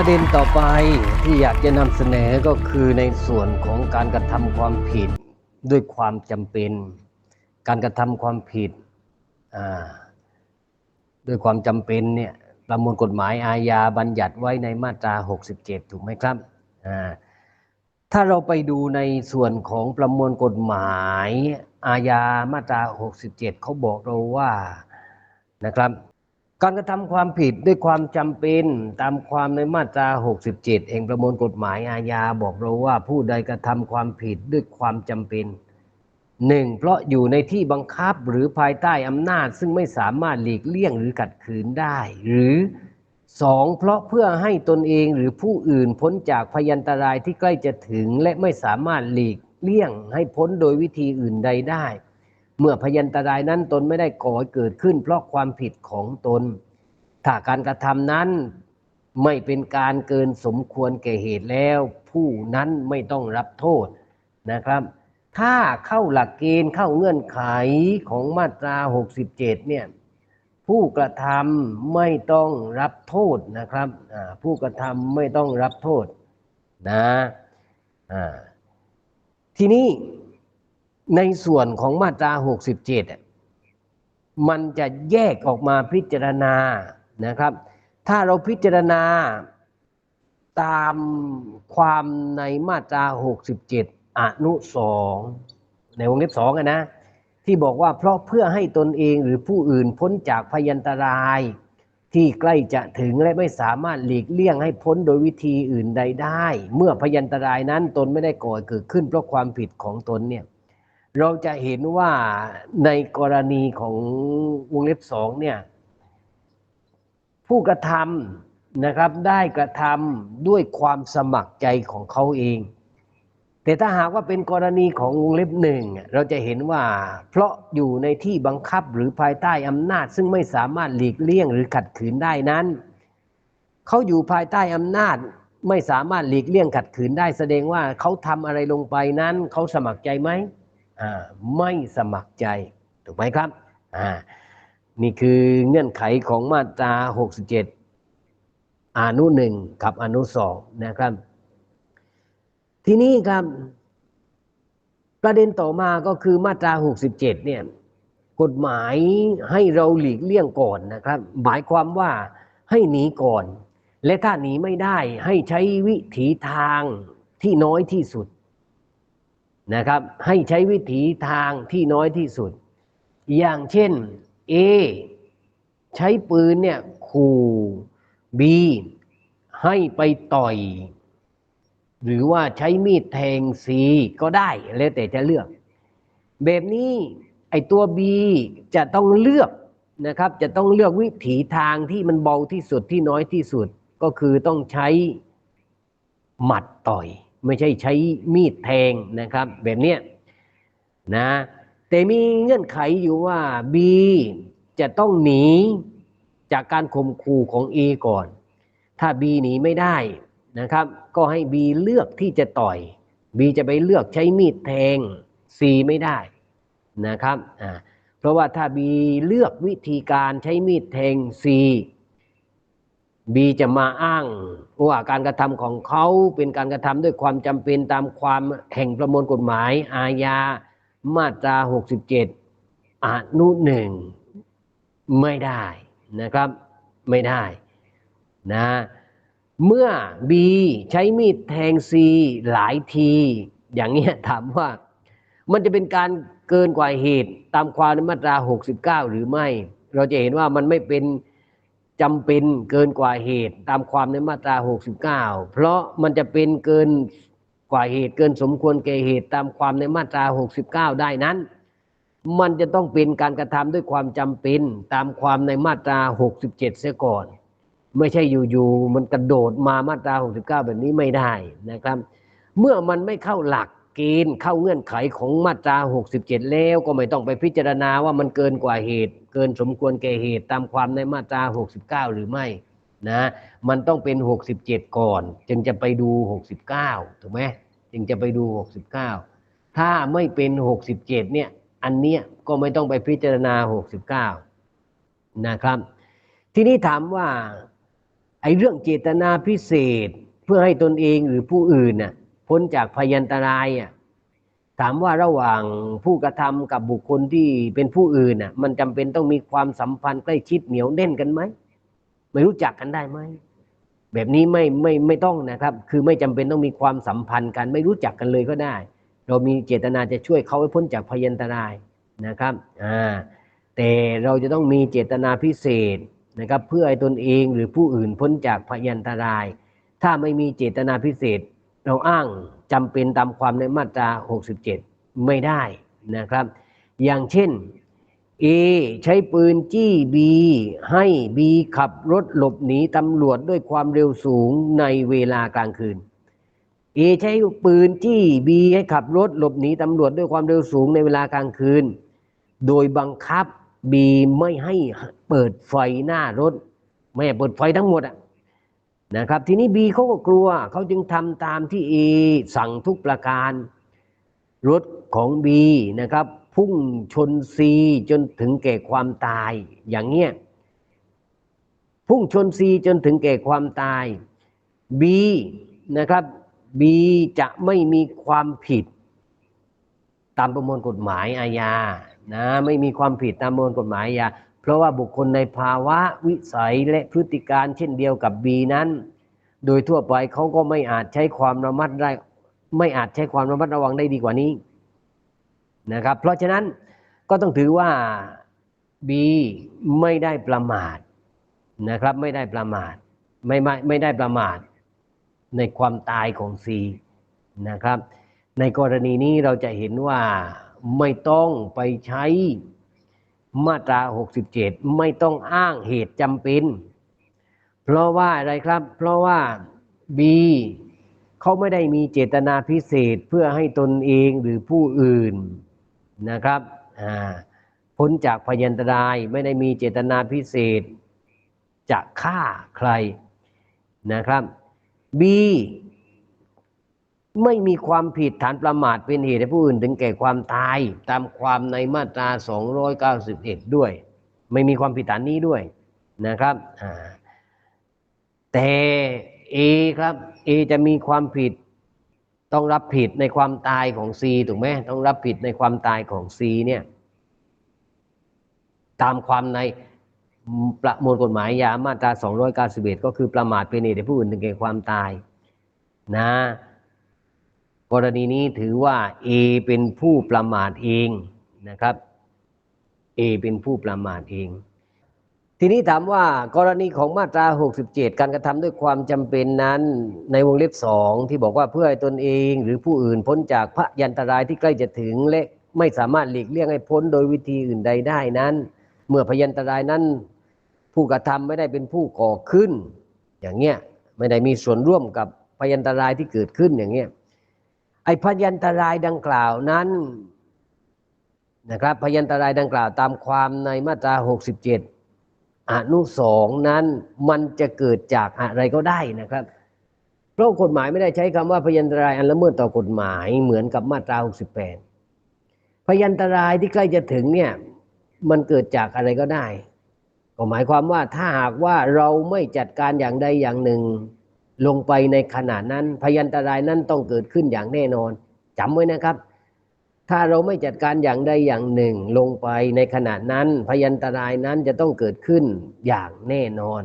ประเด็นต่อไปที่อยากจะนำเสนอก็คือในส่วนของการกระทำความผิดด้วยความจำเป็น การกระทำความผิดด้วยความจำเป็นเนี่ยประมวลกฎหมายอาญาบัญญัติไว้ในมาตรา 67 ถูกไหมครับ ถ้าเราไปดูในส่วนของประมวลกฎหมายอาญามาตรา 67 เขาบอกเราว่านะครับ การกระทำความผิดด้วยความจำเป็นตามความในมาตรา 67 แห่งประมวลกฎหมายอาญาบอกเราว่าผู้ใดกระทำความผิดด้วยความจำเป็นหนึ่งเพราะอยู่ในที่บังคับหรือภายใต้อำนาจซึ่งไม่สามารถหลีกเลี่ยงหรือขัดขืนได้ หรือสองเพราะเพื่อให้ตนเองหรือผู้อื่นพ้นจากพยันตรายที่ใกล้จะถึงและไม่สามารถหลีกเลี่ยงให้พ้นโดยวิธีอื่นใดได้ เมื่อพยันตรายนั้นตนไม่ได้ก่อให้เกิดขึ้น เพราะความผิดของตน ถ้าการกระทำนั้นไม่เป็นการเกินสมควรแก่เหตุแล้ว ผู้นั้นไม่ต้องรับโทษนะครับ ถ้าเข้าหลักเกณฑ์เข้าเงื่อนไขของมาตรา 67 เนี่ยผู้กระทำไม่ต้องรับโทษนะครับผู้กระทำไม่ต้องรับโทษนะทีนี้ ในส่วนของมาตรา 67อะมันจะแยกออกมาพิจารณานะครับ ถ้าเราพิจารณาตามความในมาตรา 67 อนุสองในวงเล็บสองอะนะ ที่บอกว่าเพราะเพื่อให้ตนเองหรือผู้อื่นพ้นจากพยันตราย ที่ใกล้จะถึงและไม่สามารถหลีกเลี่ยงให้พ้นโดยวิธีอื่นใดได้ เมื่อพยันตรายนั้นตนไม่ได้ก่อเกิดขึ้นเพราะความผิดของตนเนี่ย เราจะเห็นว่าในกรณีของวงเล็บสองเนี่ย ผู้กระทำนะครับได้กระทำด้วยความสมัครใจของเขาเอง แต่ถ้าหากว่าเป็นกรณีของวงเล็บหนึ่งเราจะเห็นว่า เพราะอยู่ในที่บังคับหรือภายใต้อำนาจ ซึ่งไม่สามารถหลีกเลี่ยงหรือขัดขืนได้นั้น เขาอยู่ภายใต้อำนาจไม่สามารถหลีกเลี่ยงขัดขืนได้แสดงว่าเขาทำอะไรลงไปนั้นเขาสมัครใจไหม ไม่สมัครใจถูกไหมครับอ่านี่คือเงื่อนไขของมาตรา 67 อนุหนึ่งกับอนุสองนะครับ ทีนี้ครับ ประเด็นต่อมาก็คือมาตรา 67 เนี่ยกฎหมายให้เราหลีกเลี่ยงก่อนนะครับ หมายความว่าให้หนีก่อน และถ้าหนีไม่ได้ให้ใช้วิถีทางที่น้อยที่สุด นะครับให้ใช้วิถีทางที่น้อยที่สุด อย่างเช่น A ใช้ปืนเนี่ยขู่ B ให้ไปต่อย หรือว่าใช้มีดแทง C ก็ได้แล้วแต่จะเลือก แบบนี้ไอตัว B จะต้องเลือกนะครับจะต้องเลือกวิถีทางที่มันเบาที่สุดที่น้อยที่สุดก็คือต้องใช้หมัดต่อย ไม่ใช่ใช้มีดแทงนะครับ แบบเนี้ยนะแต่มีเงื่อนไขอยู่ว่า B จะต้องหนีจากการข่มขู่ของ A ก่อน ถ้า B หนีไม่ได้นะครับ ก็ให้ B เลือกที่จะต่อย B จะไปเลือกใช้มีดแทง C ไม่ได้นะครับอ่าเพราะว่าถ้า B เลือกวิธีการใช้มีดแทง C B จะมาอ้างว่าการกระทำของเขาเป็นการกระทำด้วยความจำเป็นตามความแห่งประมวลกฎหมาย อาญามาตรา 67อนุหนึ่งไม่ได้นะครับไม่ได้นะเมื่อ B ใช้มีดแทง C หลายที อย่างเงี้ยถามว่ามันจะเป็นการเกินกว่าเหตุตามความในมาตรา 69 หรือไม่ เราจะเห็นว่ามันไม่เป็น จำเป็นเกินกว่าเหตุตามความในมาตรา 69 เพราะมันจะเป็นเกินกว่าเหตุเกินสมควรแก่เหตุตามความในมาตรา 69 ได้นั้น มันจะต้องเป็นการกระทำด้วยความจำเป็นตามความในมาตรา 67 เสียก่อน ไม่ใช่อยู่ๆมันกระโดดมามาตรา 69 แบบนี้ไม่ได้นะครับ เมื่อมันไม่เข้าหลัก เกณฑ์เข้าเงื่อนไขของมาตรา 67 แล้วก็ไม่ต้องไปพิจารณาว่ามันเกินกว่าเหตุ เกินสมควรแก่เหตุตามความในมาตรา 69 หรือไม่นะมันต้องเป็น 67 ก่อน จึงจะไปดู 69 ถูกไหมจึงจะไปดู 69 ถ้าไม่เป็น 67 เนี่ยอันเนี้ยก็ไม่ต้องไปพิจารณา 69 นะครับ ทีนี้ถามว่าไอ้เรื่องเจตนาพิเศษเพื่อให้ตนเองหรือผู้อื่นน่ะ พ้นจากพยันตรายอะถามว่าระหว่างผู้กระทำกับบุคคลที่เป็นผู้อื่นน่ะ มันจำเป็นต้องมีความสัมพันธ์ใกล้ชิดเหนียวแน่นกันไหมไม่รู้จักกันได้ไหมแบบนี้ไม่ไม่ไม่ต้องนะครับ คือไม่จำเป็นต้องมีความสัมพันธ์กัน ไม่รู้จักกันเลยก็ได้ เรามีเจตนาจะช่วยเขาให้พ้นจากพยันตรายนะครับอ่าแต่เราจะต้องมีเจตนาพิเศษนะครับ เพื่อให้ตนเองหรือผู้อื่นพ้นจากพยันตราย ถ้าไม่มีเจตนาพิเศษ เราอ้างจำเป็นตามความในมาตรา 67 ไม่ได้นะครับ อย่างเช่น A ใช้ปืนจี้ B ให้ B ขับรถหลบหนีตำรวจด้วยความเร็วสูงในเวลากลางคืน A ใช้ปืนจี้ B ให้ขับรถหลบหนีตำรวจด้วยความเร็วสูงในเวลากลางคืน โดยบังคับ B ไม่ให้เปิดไฟหน้ารถ ไม่เปิดไฟทั้งหมดอะ นะครับทีนี้ B เขาก็กลัวเขาจึงทำตามที่ A สั่งทุกประการ รถของ B นะครับ พุ่งชน C จนถึงแก่ความตายอย่างเงี้ยพุ่งชน C จนถึงแก่ความตาย B นะครับ B จะไม่มีความผิด ตามประมวลกฎหมายอาญานะไม่มีความผิดตามประมวลกฎหมายอาญา ราะว่าบุคคลในภาวะวิสัยและพฤติการเช่นเดียวกับ B นั้น โดยทั่วไปเขาก็ไม่อาจใช้ความระมัดได้ไม่อาจใช้ความระมัดระวังได้ดีกว่านี้นะครับ เพราะฉะนั้นก็ต้องถือว่า B ไม่ได้ประมาทนะครับ ไม่ได้ประมาทไม่ไม่ไม่ได้ประมาทในความตายของ C นะครับ ในกรณีนี้เราจะเห็นว่าไม่ต้องไปใช้ มาตรา 67 ไม่ต้องอ้างเหตุจำเป็น เพราะว่าอะไรครับ เพราะว่า B เขาไม่ได้มีเจตนาพิเศษเพื่อให้ตนเองหรือผู้อื่นนะครับอ่าพ้นจากพยันตรายไม่ได้มีเจตนาพิเศษ จะฆ่าใครนะครับ B ไม่มีความผิดฐานประมาทเป็นเหตุให้ผู้อื่นถึงแก่ความตาย ตามความในมาตรา 291 ด้วย ไม่มีความผิดฐานนี้ด้วยนะครับอ่าแต่ A ครับ A จะมีความผิดต้องรับผิดในความตายของ C ถูกไหมต้องรับผิดในความตายของ C เนี่ยตามความในประมวลกฎหมายยามาตรา 291 ก็คือประมาทเป็นเหตุให้ผู้อื่นถึงแก่ความตายนะ กรณีนี้ถือว่า A เป็นผู้ประมาทเองนะครับ A เป็นผู้ประมาทเอง ทีนี้ถามว่ากรณีของมาตรา 67 การกระทำด้วยความจำเป็นนั้นในวงเล็บสองที่บอกว่าเพื่อให้ตนเองหรือผู้อื่นพ้นจากพระยันตรายที่ใกล้จะถึงและไม่สามารถหลีกเลี่ยงให้พ้นโดยวิธีอื่นใดได้นั้น เมื่อพยันตรายนั้น ผู้กระทำไม่ได้เป็นผู้ก่อขึ้น อย่างเงี้ยไม่ได้มีส่วนร่วมกับพยันตรายที่เกิดขึ้นอย่างเงี้ย ไอ้พยันตรายดังกล่าวนั้นนะครับ พยันตรายดังกล่าวตามความในมาตรา 67 อนุสองนั้นมันจะเกิดจากอะไรก็ได้นะครับ เพราะกฎหมายไม่ได้ใช้คำว่าพยันตรายอันละเมิดต่อกฎหมายเหมือนกับมาตรา 68 พยันตรายที่ใกล้จะถึงเนี่ยมันเกิดจากอะไรก็ได้ ก็หมายความว่าถ้าหากว่าเราไม่จัดการอย่างใดอย่างหนึ่ง ลงไปในขณะนั้น พยันตรายนั้นต้องเกิดขึ้นอย่างแน่นอนจำไว้นะครับ ถ้าเราไม่จัดการอย่างใดอย่างหนึ่ง ลงไปในขณะนั้น พยันตรายนั้นจะต้องเกิดขึ้นอย่างแน่นอน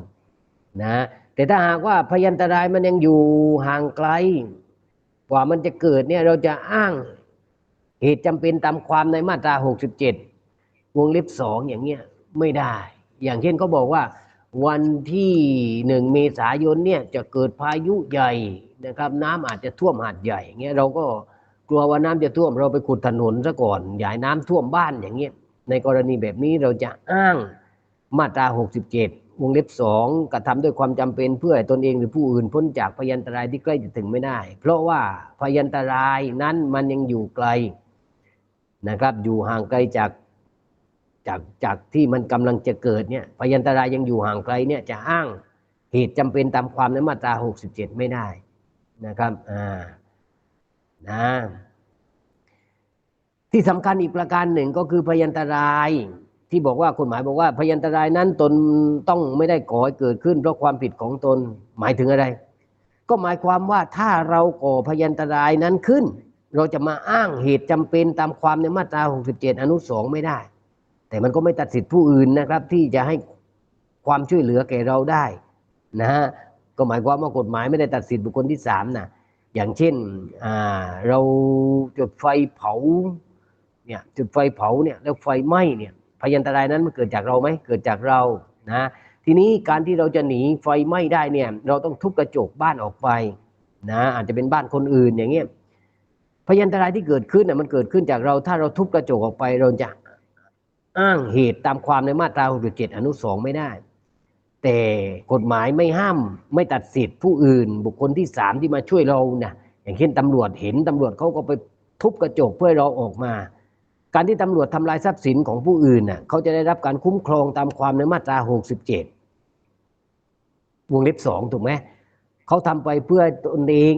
นะแต่ถ้าหากว่าพยันตรายมันยังอยู่ห่างไกล กว่ามันจะเกิดเนี่ยเราจะอ้างเหตุจำเป็นตามความในมาตรา 67 วงเล็บสองอย่างเงี้ยไม่ได้ อย่างเช่นเขาบอกว่า วันที่หนึ่งเมษายนเนี่ยจะเกิดพายุใหญ่นะครับ น้ำอาจจะท่วมหาดใหญ่เงี้ยเราก็กลัวว่าน้ำจะท่วมเราไปขุดถนนซะก่อนอย่าให้น้ำท่วมบ้านอย่างเงี้ยในกรณีแบบนี้เราจะอ้างมาตรา 67 วงเล็บสองกระทำด้วยความจำเป็นเพื่อตนเองหรือผู้อื่นพ้นจากพยันตรายที่ใกล้จะถึงไม่ได้ เพราะว่าพยันตรายนั้นมันยังอยู่ไกลนะครับอยู่ห่างไกลจาก จากจากที่มันกำลังจะเกิดเนี่ยพยันตรายยังอยู่ห่างไกลเนี่ยจะอ้างเหตุจำเป็นตามความในมาตรา 67 ไม่ได้นะครับอ่านะที่สำคัญอีกประการหนึ่งก็คือพยันตรายที่บอกว่ากฎหมายบอกว่าพยันตรายนั้นตนต้องไม่ได้ก่อให้เกิดขึ้นเพราะความผิดของตนหมายถึงอะไร ก็หมายความว่าถ้าเราก่อพยันตรายนั้นขึ้น เราจะมาอ้างเหตุจำเป็นตามความในมาตรา 67 อนุสองไม่ได้ แต่มันก็ไม่ตัดสิทธิผู้อื่นนะครับ ที่จะให้ความช่วยเหลือแก่เราได้นะฮะก็หมายความว่ากฎหมายไม่ได้ตัดสิทธิบุคคลที่สามนะอย่างเช่นอ่าเราจุดไฟเผาเนี่ยจุดไฟเผาเนี่ยแล้วไฟไหม้เนี่ยพยันตรายนั้นมันเกิดจากเราไหมเกิดจากเรานะทีนี้การที่เราจะหนีไฟไหม้ได้เนี่ยเราต้องทุบกระจกบ้านออกไปนะอาจจะเป็นบ้านคนอื่นอย่างเงี้ยพยันตรายที่เกิดขึ้นน่ะมันเกิดขึ้นจากเราถ้าเราทุบกระจกออกไปเราจะ อ้างเหตุตามความในมาตรา 67 อนุสองไม่ได้ แต่กฎหมายไม่ห้ามไม่ตัดสิทธิ์ผู้อื่น บุคคลที่สามที่มาช่วยเราเนี่ยอย่างเช่นตำรวจเห็นตำรวจเขาก็ไปทุบกระจกเพื่อเราออกมา การที่ตำรวจทำลายทรัพย์สินของผู้อื่นน่ะเขาจะได้รับการคุ้มครองตามความในมาตรา 67 วงเล็บสองถูกไหมเขาทำไปเพื่อตนเอง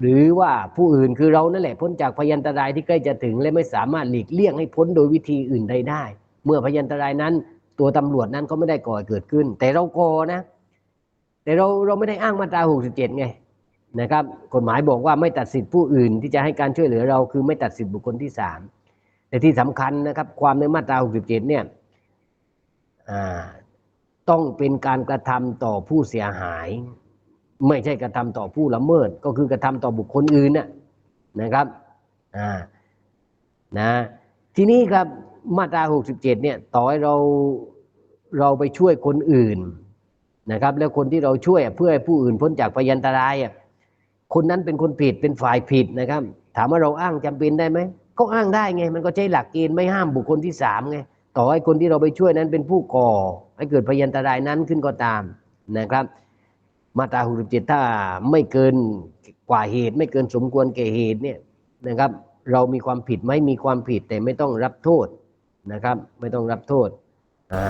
หรือว่าผู้อื่นคือเรานั่นแหละพ้นจากพยันตรายที่ใกล้จะถึงและไม่สามารถหลีกเลี่ยงให้พ้นโดยวิธีอื่นใดได้ เมื่อพยันตรายนั้น ตัวตำรวจนั้นก็ไม่ได้ก่อเกิดขึ้น แต่เราก่อนะ แต่เราเราไม่ได้อ้างมาตรา 67 ไงนะครับ กฎหมายบอกว่าไม่ตัดสิทธิผู้อื่นที่จะให้การช่วยเหลือเราคือไม่ตัดสิทธิบุคคลที่สามแต่ที่สำคัญนะครับ ความในมาตรา 67 เนี่ยต้องเป็นการกระทำต่อผู้เสียหาย ไม่ใช่กระทำต่อผู้ละเมิด ก็คือกระทำต่อบุคคลอื่นน่ะนะครับอ่านะทีนี้ครับ มาตรา 67 เนี่ย ต่อให้เราเราไปช่วยคนอื่นนะครับ แล้วคนที่เราช่วยเพื่อให้ผู้อื่นพ้นจากพยันตรายอะคนนั้นเป็นคนผิดเป็นฝ่ายผิดนะครับ ถามว่าเราอ้างจำเป็นได้ไหมก็อ้างได้ไง มันก็ใช้หลักเกณฑ์ไม่ห้ามบุคคลที่สามไงต่อให้คนที่เราไปช่วยนั้นเป็นผู้ก่อ ให้เกิดพยันตรายนั้นขึ้นก็ตามนะครับ มาตรา 67 ถ้าไม่เกินกว่าเหตุ ไม่เกินสมควรแก่เหตุเนี่ยนะครับ เรามีความผิดไหมมีความผิดแต่ไม่ต้องรับโทษ นะครับ ไม่ต้องรับโทษอ่า